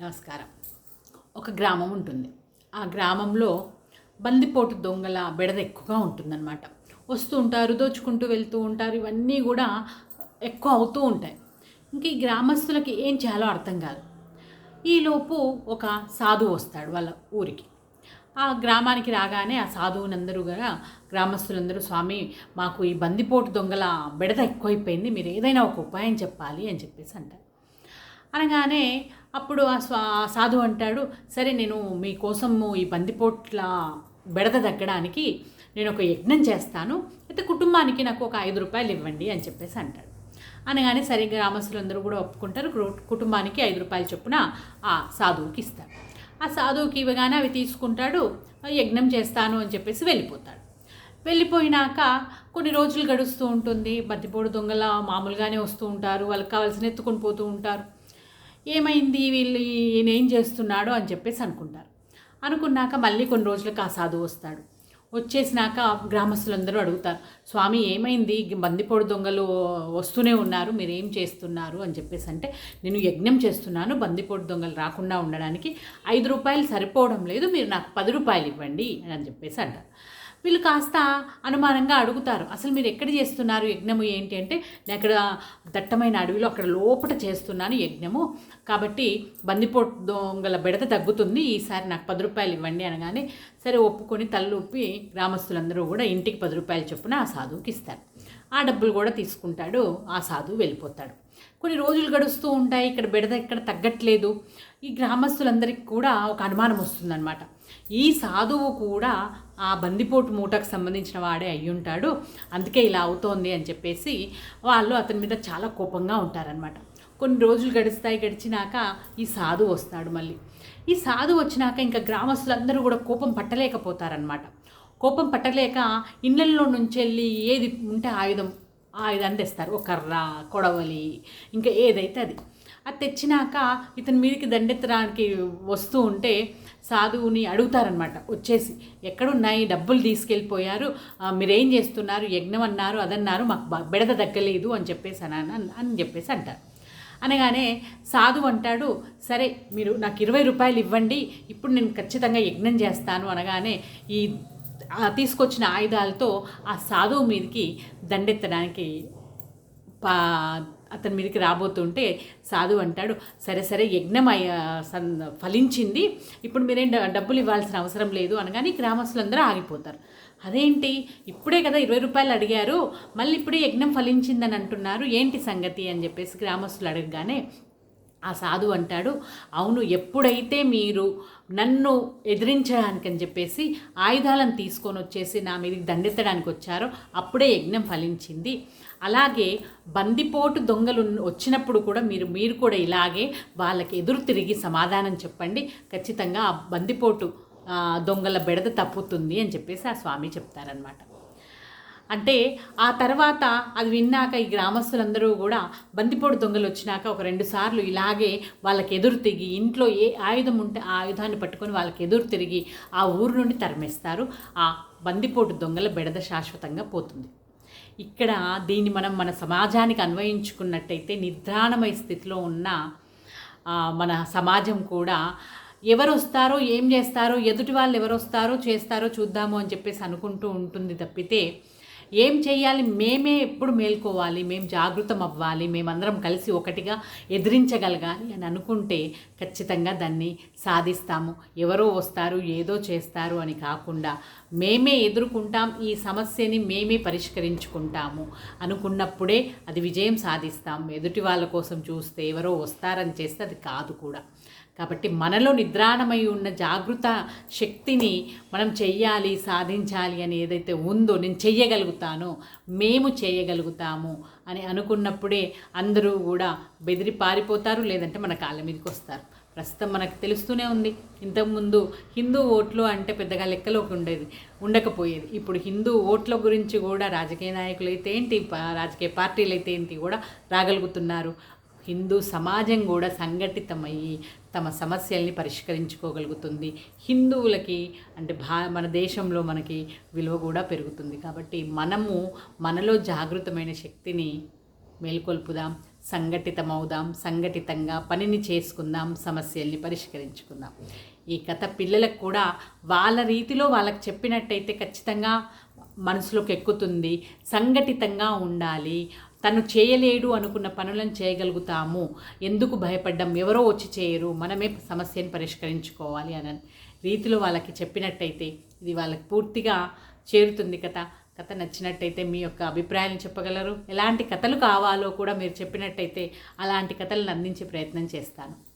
నమస్కారం. ఒక గ్రామం ఉంటుంది. ఆ గ్రామంలో బందిపోటు దొంగల బెడద ఎక్కువగా ఉంటుందన్నమాట. వస్తూ ఉంటారు దోచుకుంటూ వెళ్తూ ఉంటారు ఇవన్నీ కూడా ఎక్కువ అవుతూ ఉంటాయి. ఇంక ఈ గ్రామస్తులకి ఏం చేయాలో అర్థం కాదు. ఈలోపు ఒక సాధువు వస్తాడు వాళ్ళ ఊరికి. ఆ గ్రామానికి రాగానే ఆ సాధువునందరూ కూడా గ్రామస్తులందరూ స్వామి మాకు ఈ బందిపోటు దొంగల బెడద ఎక్కువైపోయింది మీరు ఏదైనా ఒక ఉపాయం చెప్పాలి అని చెప్పేసి అంటారు. అనగానే అప్పుడు ఆ స్వా సాధు సాధువు అంటాడు సరే నేను మీకోసము ఈ బందిపోట్ల బెడద తగ్గడానికి నేను ఒక యజ్ఞం చేస్తాను అయితే కుటుంబానికి నాకు ఒక ఐదు రూపాయలు ఇవ్వండి అని చెప్పేసి అంటాడు. అనగానే సరే గ్రామస్తులందరూ కూడా ఒప్పుకుంటారు కుటుంబానికి ఐదు రూపాయలు చొప్పున ఆ సాధువుకి ఇస్తారు. ఆ సాధువుకి ఇవ్వగానే అవి తీసుకుంటాడు యజ్ఞం చేస్తాను అని చెప్పేసి వెళ్ళిపోతాడు. వెళ్ళిపోయినాక కొన్ని రోజులు గడుస్తూ ఉంటుంది బంతిపోడు దొంగల మామూలుగానే వస్తూ ఉంటారు వాళ్ళకి కావాల్సిన ఎత్తుకొని పోతూ ఉంటారు. ఏమైంది వీళ్ళు ఈయన ఏం చేస్తున్నాడో అని చెప్పేసి అనుకుంటారు. అనుకున్నాక మళ్ళీ కొన్ని రోజులకు ఆ సాధువు వస్తాడు. వచ్చేసినాక గ్రామస్తులందరూ అడుగుతారు స్వామి ఏమైంది? బందిపోడు దొంగలు వస్తూనే ఉన్నారు మీరు ఏం చేస్తున్నారు? అని చెప్పేసి అంటే నేను యజ్ఞం చేస్తున్నాను బందిపోడు దొంగలు రాకుండా ఉండడానికి ఐదు రూపాయలు సరిపోవడం లేదు మీరు నాకు పది రూపాయలు ఇవ్వండి అని చెప్పేసి అంటారు. వీళ్ళు కాస్త అనుమానంగా అడుగుతారు. అసలు మీరు ఎక్కడ చేస్తున్నారు? యజ్ఞము ఏంటి అంటే నేను అక్కడ దట్టమైన అడవిలో అక్కడ లోపల చేస్తున్నాను యజ్ఞము. కాబట్టి బందిపోటు దొంగల బెడత తగ్గుతుంది. ఈసారి నాకు పది రూపాయలు ఇవ్వండి అనగానే సరే ఒప్పుకొని తలూపి గ్రామస్తులందరూ కూడా ఇంటికి పది రూపాయలు చొప్పున ఆ సాధువుకి ఇస్తారు. ఆ డబ్బులు కూడా తీసుకుంటాడు. ఆ సాధువు వెళ్ళిపోతాడు. కొన్ని రోజులు గడుస్తూ ఉంటాయి ఇక్కడ బెడద ఇక్కడ తగ్గట్లేదు. ఈ గ్రామస్తులందరికీ కూడా ఒక అనుమానం వస్తుందన్నమాట. ఈ సాధువు కూడా ఆ బందిపోటు మూటకు సంబంధించిన వాడే అయి ఉంటాడు. అందుకే ఇలా అవుతోంది అని చెప్పేసి వాళ్ళు అతని మీద చాలా కోపంగా ఉంటారనమాట కొన్ని రోజులు గడుస్తాయి గడిచినాక ఈ సాధువు వస్తాడు మళ్ళీ. ఈ సాధువు వచ్చినాక ఇంకా గ్రామస్తులందరూ కూడా కోపం పట్టలేకపోతారనమాట కోపం పట్టలేక ఇళ్ళల్లో నుంచి వెళ్ళి ఏది ఉంటే ఆయుధం ఇది తెస్తారు ఒక కర్ర కొడవలి ఇంకా ఏదైతే అది. అది తెచ్చినాక ఇతని మీదకి దండెత్తడానికి వస్తూ ఉంటే సాధువుని అడుగుతారనమాట వచ్చేసి ఎక్కడున్నాయి? డబ్బులు తీసుకెళ్ళిపోయారు. మీరేం చేస్తున్నారు? యజ్ఞం అన్నారు అదన్నారు మాకు బెడద దక్కలేదు అని చెప్పేసి అని అని- చెప్పేసి అంటారు. అనగానే సాధువు అంటాడు సరే మీరు నాకు ఇరవై రూపాయలు ఇవ్వండి. ఇప్పుడు నేను ఖచ్చితంగా యజ్ఞం చేస్తాను అనగానే ఈ తీసుకొచ్చిన ఆయుధాలతో ఆ సాధువు మీదకి దండెత్తడానికి పా అతని మీదకి రాబోతుంటే సాధువు అంటాడు సరే సరే యజ్ఞం సన్ ఫలించింది. ఇప్పుడు మీరేం డ- డబ్బులు ఇవ్వాల్సిన అవసరం లేదు అనగానే గ్రామస్తులందరూ ఆగిపోతారు. అదేంటి? ఇప్పుడే కదా ఇరవై రూపాయలు అడిగారు. మళ్ళీ ఇప్పుడే యజ్ఞం ఫలించిందని అంటున్నారు. ఏంటి సంగతి? అని చెప్పేసి గ్రామస్తులు అడగగానే ఆ సాధు అంటాడు అవును ఎప్పుడైతే మీరు నన్ను ఎదిరించడానికి అని చెప్పేసి ఆయుధాలను తీసుకొని వచ్చేసి నా మీదకి దండెత్తడానికి వచ్చారో అప్పుడే యజ్ఞం ఫలించింది. అలాగే బందిపోటు దొంగలు వచ్చినప్పుడు కూడా మీరు మీరు కూడా ఇలాగే వాళ్ళకి ఎదురు తిరిగి సమాధానం చెప్పండి. ఖచ్చితంగా ఆ బందిపోటు దొంగల బెడద తప్పుతుంది అని చెప్పేసి ఆ స్వామి చెప్తారనమాట అంటే ఆ తర్వాత అది విన్నాక ఈ గ్రామస్తులందరూ కూడా బందిపోడు దొంగలు వచ్చినాక ఒక రెండు సార్లు ఇలాగే వాళ్ళకి ఎదురు తిరిగి ఇంట్లో ఏ ఆయుధం ఉంటే ఆ ఆయుధాన్ని పట్టుకొని వాళ్ళకి ఎదురు తిరిగి ఆ ఊరు నుండి తరిమేస్తారు. ఆ బందిపోటు దొంగల బెడద శాశ్వతంగా పోతుంది. ఇక్కడ దీన్ని మనం మన సమాజానికి అన్వయించుకున్నట్టయితే నిద్రాణమయ స్థితిలో ఉన్న మన సమాజం కూడా ఎవరు వస్తారో ఏం చేస్తారో ఎదుటి వాళ్ళు ఎవరు వస్తారో చేస్తారో చూద్దాము అని చెప్పేసి అనుకుంటూ ఉంటుంది తప్పితే ఏం చేయాలి? మేమే ఎప్పుడు మేల్కోవాలి? మేము జాగృతం అవ్వాలి? మేమందరం కలిసి ఒకటిగా ఎదిరించగలగాలి అని అనుకుంటే ఖచ్చితంగా దాన్ని సాధిస్తాము. ఎవరో వస్తారు ఏదో చేస్తారు అని కాకుండా మేమే ఎదుర్కొంటాం ఈ సమస్యని మేమే పరిష్కరించుకుంటాము అనుకున్నప్పుడే అది విజయం సాధిస్తాం. ఎదుటి వాళ్ళ కోసం చూస్తే ఎవరో వస్తారని చేస్తే అది కాదు కూడా. కాబట్టి మనలో నిద్రాణమై ఉన్న జాగృత శక్తిని మనం చెయ్యాలి సాధించాలి అని ఏదైతే ఉందో నేను చెయ్యగలుగుతాను మేము చేయగలుగుతాము అని అనుకున్నప్పుడే అందరూ కూడా బెదిరి పారిపోతారు లేదంటే మన కాళ్ళ మీదకి వస్తారు. ప్రస్తుతం మనకు తెలుస్తూనే ఉంది. ఇంతకుముందు హిందూ ఓట్లు అంటే పెద్దగా లెక్కలోకి ఉండేది ఉండకపోయేది. ఇప్పుడు హిందూ ఓట్ల గురించి కూడా రాజకీయ నాయకులు అయితే ఏంటి ప- రాజకీయ పార్టీలు అయితే ఏంటి కూడా రాగలుగుతున్నారు. హిందూ సమాజం కూడా సంఘటితమయ్యి తమ సమస్యల్ని పరిష్కరించుకోగలుగుతుంది. హిందువులకి అంటే భా మన దేశంలో మనకి విలువ కూడా పెరుగుతుంది. కాబట్టి మనము మనలో జాగృతమైన శక్తిని మేల్కొల్పుదాం సంఘటితమవుదాం సంఘటితంగా పనిని చేసుకుందాం సమస్యల్ని పరిష్కరించుకుందాం. ఈ కథ పిల్లలకు కూడా వాళ్ళ రీతిలో వాళ్ళకి చెప్పినట్టయితే ఖచ్చితంగా మనసులోకి ఎక్కుతుంది. సంఘటితంగా ఉండాలి. తను చేయలేడు అనుకున్న పనులను చేయగలుగుతాము. ఎందుకు భయపడ్డం? ఎవరో వచ్చి చేయరు. మనమే సమస్యను పరిష్కరించుకోవాలి అని రీతిలో వాళ్ళకి చెప్పినట్టయితే ఇది వాళ్ళకి పూర్తిగా చేరుతుంది కథ. కథ నచ్చినట్టయితే మీ యొక్క అభిప్రాయాలను చెప్పగలరు. ఎలాంటి కథలు కావాలో కూడా మీరు చెప్పినట్టయితే అలాంటి కథలను అందించే ప్రయత్నం చేస్తాను.